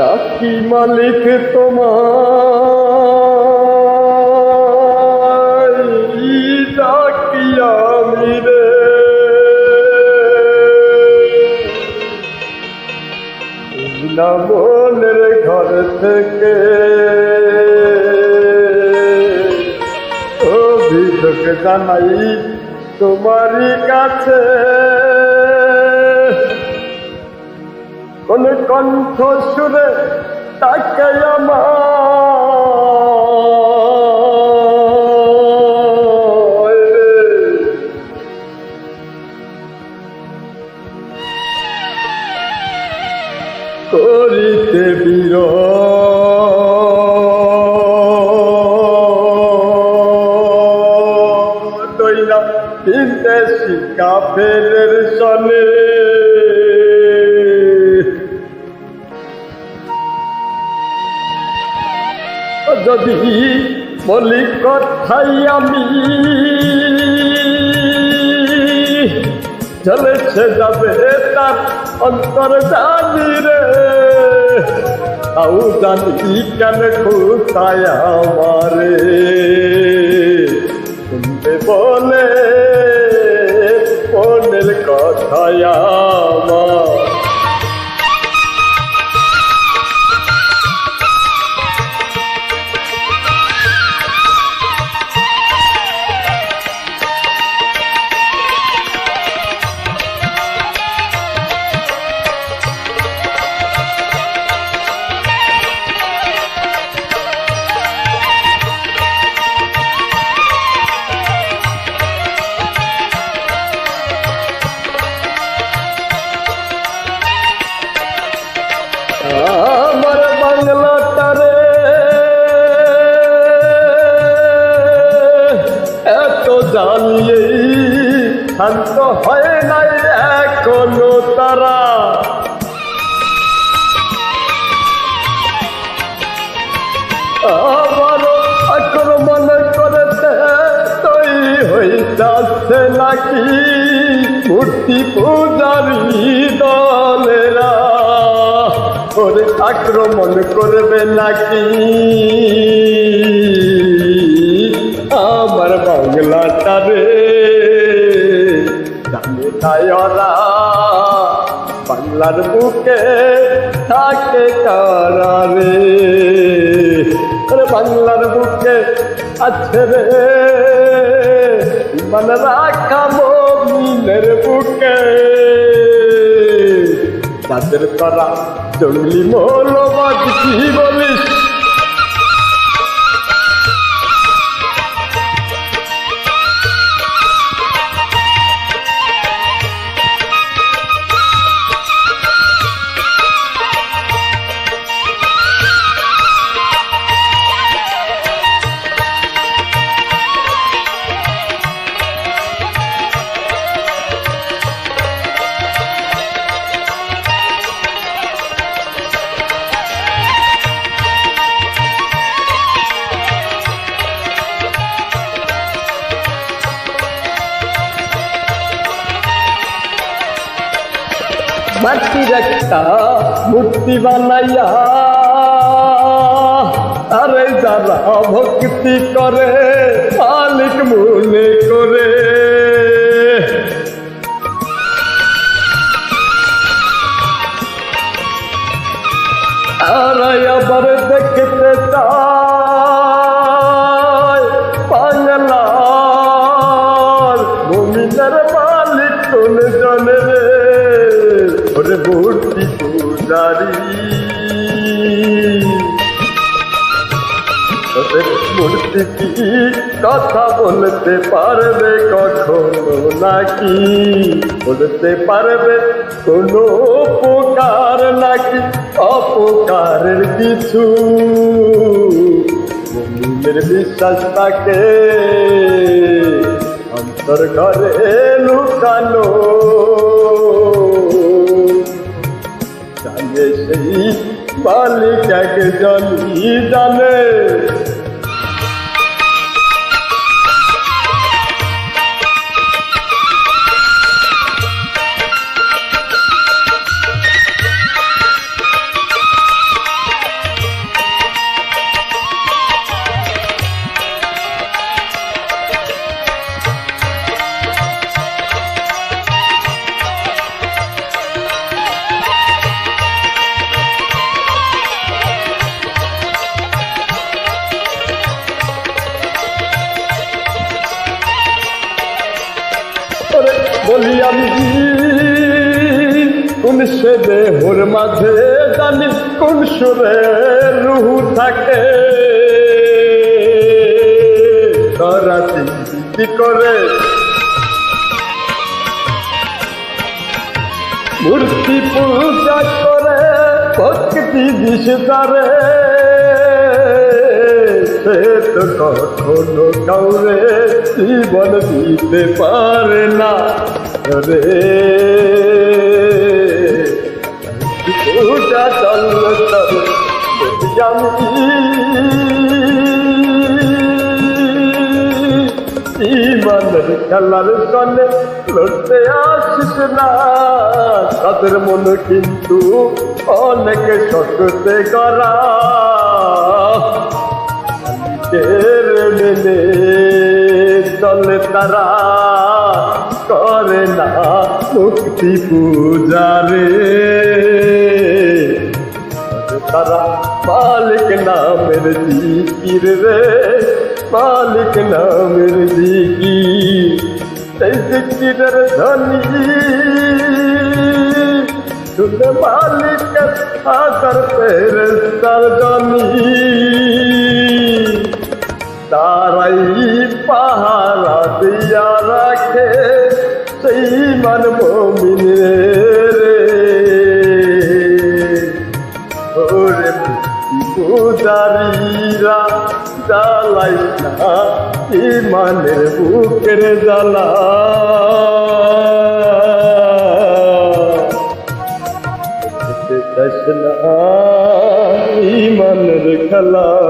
ডাকি মালিক তোমার ডাকি আমি রে। ঘর থেকে অভিযোগ জানাই তোমারই কাছে। কোন কণ্ঠ সুরে তাকে আমার করিতে বীর দইলাম তিনটে শিকা ফেরের সনে। যদি বলি কথাই আমি চলেছে যাবে তার অন্তর জানি রে। তাও জানি কেন কোথায় আমারে। শুনতে বলে কথায় আমার। আমার বাংলাটারে এত জানিয়ে শান্ত হয় নাই এখনও তারা। আবার আক্রমণ তৈরি হইতাছে নাকি মূর্তি পূজারি। ওরে আক্রমণ করবে নাকি? আমার তাই ওরা বাংলার বুকে থাকে কারারে ওরে বাংলার বুকে আছে রে মন রাখা মিলের বুকে। তাদের তারা জঙ্গলি মৌলবাদ কি বলিস? মাটির একটা মূর্তি বানাইয়া। আরে যারা ভক্তি করে মালিক মনে মূর্তি কি? কথা বলতে পারবে কখনো নাকি? বলতে পারবে কোনো উপকার নাকি? অপকারের কিছু মমিনের বিশ্বাস তাকে অন্তর ঘরে লুকানো। জানে সেই মালিক একজনই জানে। কোন সে দেহর মাঝে জানি কোন সুরে রুহু থাকে? তারা কি করে মূর্তি পূজা করে, ভক্তি বিষদারে সে তো কখনো কাউরে জীবন দিতে পারে না। রে ইমানের খেলার সনে লড়তে আসিস না তাদের মন কিন্তু অনেক শক্তে করা। মেনে চলে তারা, করে না মুক্তি পূজারে তারা মালিক নামের জিকির রে, মালিক নামের জিকির। সেই জিকিরের ধনী শুনে মালিক আদর তেরে সরজনী তারাই পাহারা দিয়া রাখে, সেই মান মমিন পূজারীরা জ্বালাই না ইমানের বুকের জ্বালা। ইমানের খেলা।